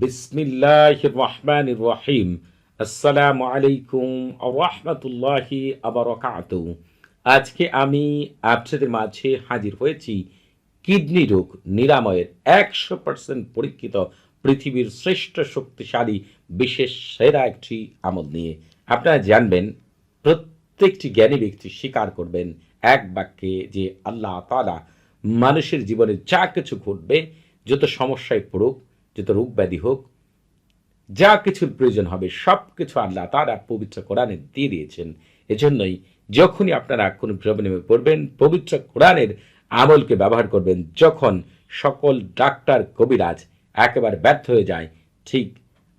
বিসমিল্লাহ রহমান রহিম। আসসালামু আলাইকুম রহমতুল্লাহি আবরকাত আজকে আমি আপনাদের মাঝে হাজির হয়েছি কিডনি রোগ নিরাময়ের একশো পার্সেন্ট পরীক্ষিত পৃথিবীর শ্রেষ্ঠ শক্তিশালী, বিশেষ সেরা একটি আমল নিয়ে। আপনারা জানবেন, প্রত্যেকটি জ্ঞানী ব্যক্তি স্বীকার করবেন এক বাক্যে যে আল্লাহ তালা মানুষের জীবনে যা কিছু ঘটবে, যত সমস্যায় পড়ুক যত রোগ ব্যাধি হোক, যা কিছুর প্রয়োজন হবে সব কিছু আল্লাহ তারা পবিত্র কোরআনে দিয়ে দিয়েছেন। এজন্যই যখনই আপনারা কোনো প্রবলেমে পড়বেন, পবিত্র কোরআনের আমলকে ব্যবহার করবেন, যখন সকল ডাক্তার, কবিরাজ একেবারে ব্যর্থ হয়ে যায়, ঠিক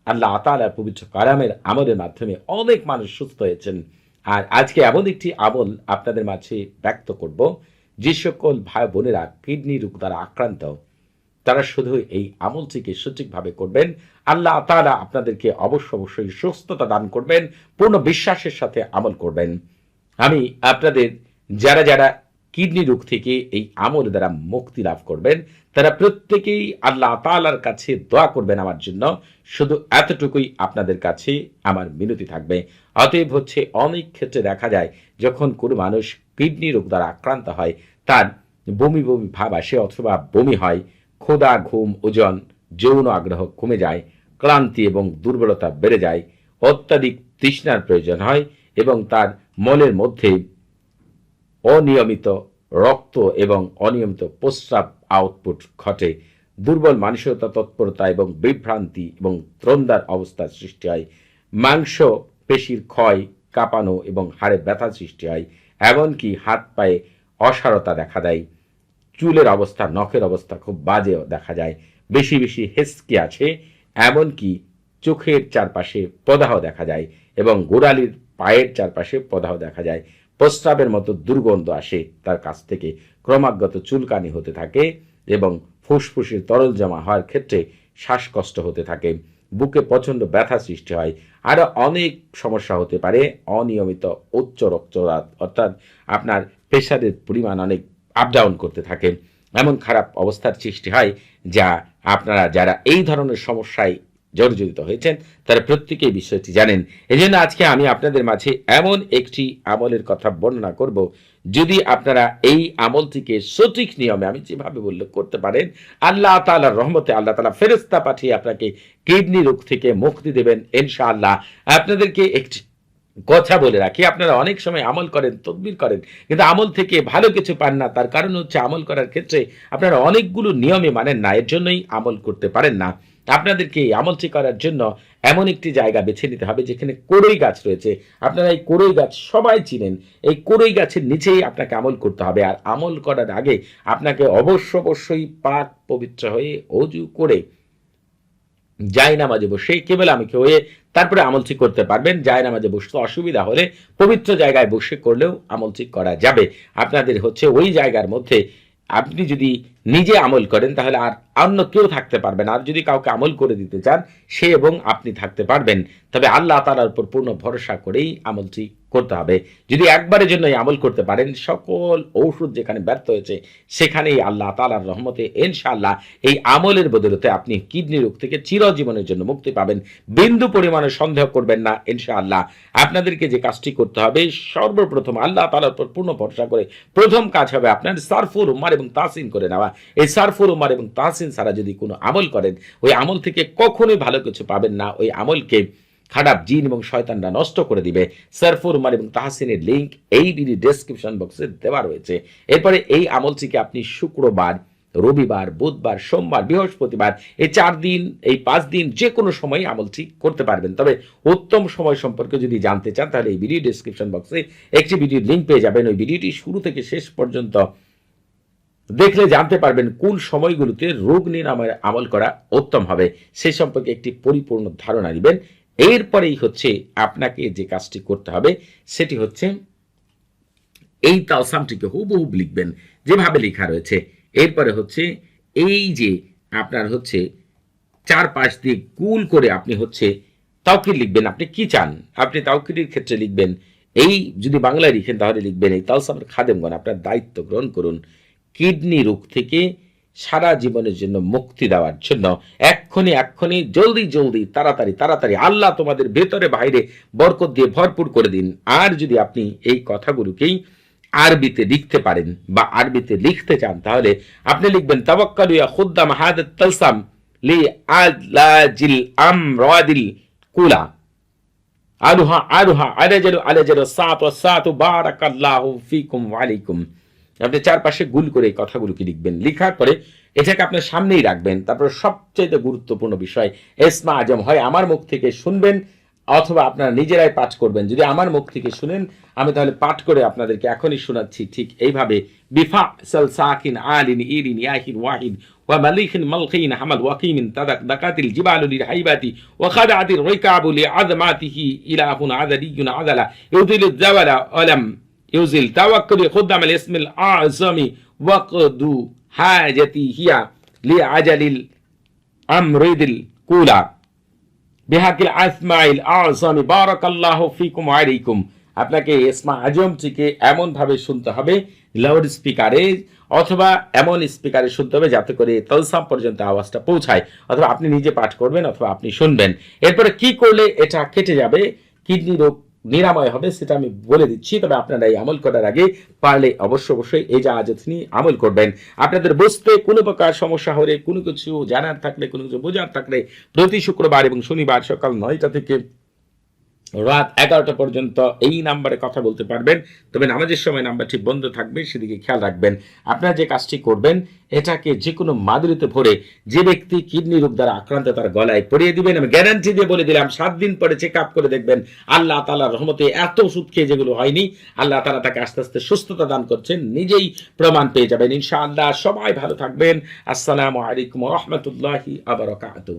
আল্লাহ তালার পবিত্র কারামের আমলের মাধ্যমে অনেক মানুষ সুস্থ হয়েছেন। আর আজকে এমন একটি আমল আপনাদের মাঝে ব্যক্ত করব, যে সকল ভাই বোনেরা কিডনি রোগ দ্বারা আক্রান্ত তারা শুধু এই আমলটিকে সঠিকভাবে করবেন। আল্লাহ তাআলা আপনাদেরকে অবশ্য অবশ্যই সুস্থতা দান করবেন, পূর্ণ বিশ্বাসের সাথে আমল করবেন। আমি আপনাদের যারা যারা কিডনি রোগ থেকে এই আমল দ্বারা মুক্তি লাভ করবেন, তারা প্রত্যেকেই আল্লাহ তাআলার কাছে দোয়া করবেন আমার জন্য। শুধু এতটুকুই আপনাদের কাছে আমার মিনতি থাকবে। অতএব হচ্ছে অনেক ক্ষেত্রে দেখা যায়, যখন কোনো মানুষ কিডনি রোগ দ্বারা আক্রান্ত হয়, তার বমি বমি ভাব আসে অথবা বমি হয় ক্ষুধা ঘুম, ওজন, যৌন আগ্রহ কমে যায়, ক্লান্তি এবং দুর্বলতা বেড়ে যায়, অত্যাধিক তৃষ্ণার প্রয়োজন হয় এবং তার মলের মধ্যে অনিয়মিত রক্ত এবং অনিয়মিত প্রস্রাব আউটপুট ঘটে। দুর্বল মানসিকতা, তৎপরতা এবং বিভ্রান্তি এবং ত্রন্দার অবস্থার সৃষ্টি হয়। মাংস, পেশির ক্ষয়, কাঁপানো এবং হাড়ে ব্যথা সৃষ্টি হয়, এমনকি হাত পায়ে অসারতা দেখা দেয়। চুলের অবস্থা, নখের অবস্থা খুব বাজে দেখা যায়। বেশি বেশি হেসকি আছে, এমনকি চোখের চারপাশে পদাহ দেখা যায় এবং গোড়ালির পায়ের চারপাশে পদাহ দেখা যায়। প্রস্রাবের মতো দুর্গন্ধ আসে তার কাছ থেকে। ক্রমাগত চুলকানি হতে থাকে এবং ফুসফুসের তরল জমা হওয়ার ক্ষেত্রে শ্বাসকষ্ট হতে থাকে। বুকে প্রচণ্ড ব্যথা সৃষ্টি হয়। আরও অনেক সমস্যা হতে পারে। অনিয়মিত উচ্চ রক্তচাপ, অর্থাৎ আপনার প্রেশারের পরিমাণ অনেক আপ ডাউন করতে থাকেন। এমন খারাপ অবস্থার সৃষ্টি হয় যা আপনারা যারা এই ধরনের সমস্যায় জর্জরিত হয়েছেন, তারা প্রত্যেকেই বিষয়টি জানেন। এজন্য আজকে আমি আপনাদের মাঝে এমন একটি আমলের কথা বর্ণনা করব। যদি আপনারা এই আমলটিকে সঠিক নিয়মে, আমি যেভাবে বললে করতে পারেন, আল্লাহ তাআলার রহমতে আল্লাহ তালা ফেরেস্তা পাঠিয়ে আপনাকে কিডনি রোগ থেকে মুক্তি দেবেন, ইনশাআল্লাহ। আপনাদেরকে একটি কথা বলে রাখি। আপনারা অনেক সময় আমল করেন, তদবির করেন, কিন্তু আমল থেকে ভালো কিছু পান না। তার কারণ হচ্ছে আমল করার ক্ষেত্রে আপনারা অনেকগুলো নিয়মে মানেন না, এর জন্যই আমল করতে পারেন না। আপনাদেরকে এই আমলটি করার জন্য এমন একটি জায়গা বেছে নিতে হবে, যেখানে কোরই গাছ রয়েছে। আপনারা এই কোরই গাছ সবাই চিনেন। এই কোরই গাছের নিচেই আপনাকে আমল করতে হবে। আর আমল করার আগে আপনাকে অবশ্য অবশ্যই পাক পবিত্র হয়ে অজু করে যাই নামাজে বসে কেবল আমি হয়ে তারপরে আমল ঠিক করতে পারবেন। যায় নামাজে বসতে অসুবিধা হলে পবিত্র জায়গায় বসে করলেও আমল ঠিক করা যাবে। আপনাদের হচ্ছে ওই জায়গার মধ্যে আপনি যদি নিজে আমল করেন, তাহলে আর অন্য কেউ থাকতে পারবেন আর যদি কাউকে আমল করে দিতে চান, সে এবং আপনি থাকতে পারবেন। তবে আল্লাহ তালার উপর পূর্ণ ভরসা করেই আমলটি করতে হবে। যদি একবারের জন্য এই আমল করতে পারেন, সকল ঔষধ যেখানে ব্যর্থ হয়েছে, সেখানেই আল্লাহ তালার রহমতে ইনশাআল্লাহ এই আমলের বদলতে আপনি কিডনি রোগ থেকে চিরজীবনের জন্য মুক্তি পাবেন। বিন্দু পরিমাণে সন্দেহ করবেন না ইনশাআল্লাহ। আপনাদেরকে যে কাজটি করতে হবে, সর্বপ্রথম আল্লাহ তালার উপর পূর্ণ ভরসা করে প্রথম কাজ হবে আপনার সারফুর উমার এবং তাসিন করে নেওয়া। এই সারফুর উমার এবং তাসিন ছাড়া যদি কোনো আমল করেন, ওই আমল থেকে কখনোই ভালো কিছু পাবেন না। ওই আমলকে খারাপ জিন এবং শয়তানরা নষ্ট করে দিবে। সারফুর উমার এবং তাহসিনের লিঙ্ক এই ভিডিও ডেসক্রিপশন বক্সে দেওয়া রয়েছে। এরপরে এই আমলটিকে আপনি শুক্রবার, রবিবার, বুধবার, সোমবার, বৃহস্পতিবার এই চার দিন, এই পাঁচ দিন যে কোনো সময় আমলটি করতে পারবেন। তবে উত্তম সময় সম্পর্কে যদি জানতে চান, তাহলে এই ভিডিও ডেসক্রিপশন বক্সে একটি ভিডিওর লিঙ্ক পেয়ে যাবেন। ওই ভিডিওটি শুরু থেকে শেষ পর্যন্ত দেখলে জানতে পারবেন কোন সময়গুলোতে রোগ নিরাময়ের আমল করা উত্তম হবে। সে সম্পর্কে একটি পরিপূর্ণ ধারণা নেবেন। এরপরেই হচ্ছে আপনাকে যে কাজটি করতে হবে, সেটি হচ্ছে এই তালসামটিকে হুবহুব লিখবেন যেভাবে লেখা রয়েছে। এরপরে হচ্ছে এই যে আপনার হচ্ছে চার পাশ দিয়ে কুল করে আপনি হচ্ছে তাওকির লিখবেন, আপনি কি চান? আপনি তাওকিরের ক্ষেত্রে লিখবেন, এই যদি বাংলায় লিখেন তাহলে লিখবেন এই তালসামের খাদেমগণ আপনার দায়িত্ব গ্রহণ করুন। কিডনি রোগ থেকে সারা জীবনের জন্য মুক্তি দেওয়ার জন্য এক্ষুনি এক্ষুনি, জলদি জলদি, তাড়াতাড়ি তাড়াতাড়ি আল্লাহ তোমাদের ভেতরে, বাইরে বরকত দিয়ে ভরপুর করে দিন। আর যদি আপনি এই কথাগুলোকেই আরবিতে লিখতে পারেন বা আরবিতে লিখতে চান, তাহলে আপনি লিখবেন, তাওয়াক্কালু ইয়া খুদ্দাম হাদাত তালসাম লি আলাজিল আমরাদিল কুলা। আলুহা আলুহা আলাজালু সাত ওয়া সাতু বারাকাল্লাহু ফিকুম ওয়া আপনি চারপাশে গুল করে এই কথাগুলোকে লিখবেন লিখার পরে এটাকে আপনার সামনেই রাখবেন তারপর সবচেয়ে গুরুত্বপূর্ণ বিষয় এসমা আজম হয় আমার মুখ থেকে শুনবেন অথবা আপনারা নিজেরাই পাঠ করবেন যদি আমার মুখ থেকে শুনেন আমি তাহলে পাঠ করে আপনাদেরকে এখনই শোনাচ্ছি ঠিক এইভাবে বিফা সাল সাকিন আলিন ইরিন ইয়াহিন ওয়াহিদ ومليخ ملخين حمل وقيم تدك دكات الجبال للحيبات وخدعت الركاب لعظماته إله عذلي عذلا يذل الزول ولم ইউজিল তাওয়াক্কুলি খুদ্দাম আল ইসমিল আযমি ওয়াকদু হাজাতি হিয়া লি আজালিল আমরিদিল কুলা। বিহাকিল আসমাইল আযমি বারাকাল্লাহু ফিকুম আলাইকুম। আপনাকে এসমা আজমটিকে এমনভাবে শুনতে হবে লাউড স্পিকারে অথবা এমন স্পিকারে শুনতে হবে যাতে করে তলসাম পর্যন্ত আওয়াজটা পৌঁছায়। অথবা আপনি নিজে পাঠ করবেন অথবা আপনি শুনবেন। এরপরে কি করলে এটা কেটে যাবে? কিডনি রোগ নিরাময় হবে, সেটা আমি বলে দিচ্ছি। তবে আপনারা এই আমল করার আগে পারলে অবশ্য অবশ্যই এই যা আজত নিয়ে আমল করবেন। আপনাদের বুঝতে কোনো প্রকার সমস্যা হলে কোনো কিছু জানার থাকলে, কোনো কিছু বোঝার থাকলে প্রতি শুক্রবার এবং শনিবার সকাল নয়টা থেকে রাত এগারোটা পর্যন্ত এই নাম্বারে কথা বলতে পারবেন। তবে নামাজের সময় নাম্বারটি বন্ধ থাকবে, সেদিকে খেয়াল রাখবেন। আপনারা যে কাজটি করবেন, এটাকে যে কোনো মাদুরিতে ভরে যে ব্যক্তি কিডনি রোগ দ্বারা আক্রান্ত, তার গলায় পরিয়ে দিবেন। আমি গ্যারান্টি দিয়ে বলে দিলাম, সাত দিন পরে চেক আপ করে দেখবেন আল্লাহ তালার রহমতে এত ওষুধ খেয়ে যেগুলো হয়নি, আল্লাহ তালা তাকে আস্তে আস্তে সুস্থতা দান করছেন, নিজেই প্রমাণ পেয়ে যাবেন। ইনশাআল্লাহ সবাই ভালো থাকবেন। আসসালামু আলাইকুম রহমতুল্লাহি আবরকাত